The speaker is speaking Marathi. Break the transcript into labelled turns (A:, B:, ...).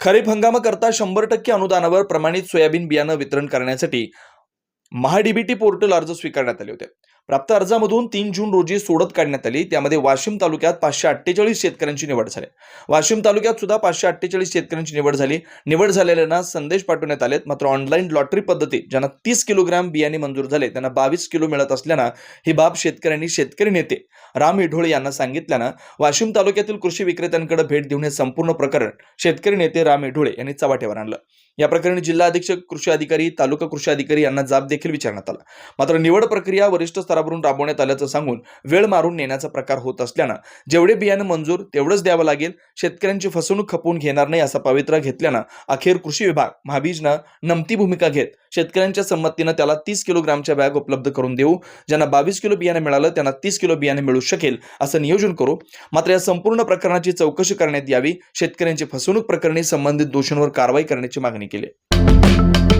A: खरीप हंगामाकरता शंभर टक्के अनुदानावर प्रमाणित सोयाबीन बियाणं वितरण करण्यासाठी महाडीबीटी पोर्टल अर्ज स्वीकारण्यात आले होते. प्राप्त अर्जामधून तीन जून रोजी सोडत काढण्यात आली. त्यामध्ये वाशिम तालुक्यात पाचशे अठ्ठेचाळीस शेतकऱ्यांची निवड झाली. वाशिम तालुक्यात सुद्धा पाचशे अठ्ठेचाळीस शेतकऱ्यांची निवड झाली. निवड झालेल्यांना संदेश पाठवण्यात आलेत. मात्र ऑनलाईन लॉटरी पद्धती ज्यांना तीस किलोग्राम बियाणे मंजूर झाले त्यांना बावीस किलो मिळत असल्यानं ही बाब शेतकऱ्यांनी शेतकरी नेते राम इढोळे यांना सांगितल्यानं वाशिम तालुक्यातील कृषी विक्रेत्यांकडे भेट देऊन हे संपूर्ण प्रकरण शेतकरी नेते राम इढोळे यांनी चव्हाट्यावर आणलं. या प्रकरणी जिल्हा अधीक्षक कृषी अधिकारी तालुका कृषी अधिकारी यांना जाब देखील विचारण्यात आला. मात्र निवड प्रक्रिया वरिष्ठ स्तरावरून राबवण्यात आल्याचं सांगून वेळ मारून नेण्याचा प्रकार होत असल्यानं जेवढे बियाणं मंजूर तेवढंच द्यावं लागेल शेतकऱ्यांची फसवणूक खपवून घेणार नाही असा पवित्रा घेतल्यानं अखेर कृषी विभाग महाबीजनं नमती भूमिका घेत शेतकऱ्यांच्या संमतीनं त्याला तीस किलोग्रामच्या बॅग उपलब्ध करून देऊ ज्यांना बावीस किलो बियाणं मिळालं त्यांना तीस किलो बियाणे मिळू शकेल असं नियोजन करू. मात्र या संपूर्ण प्रकरणाची चौकशी करण्यात यावी शेतकऱ्यांची फसवणूक प्रकरणी संबंधित दोषांवर कारवाई करण्याची मागणी मागणी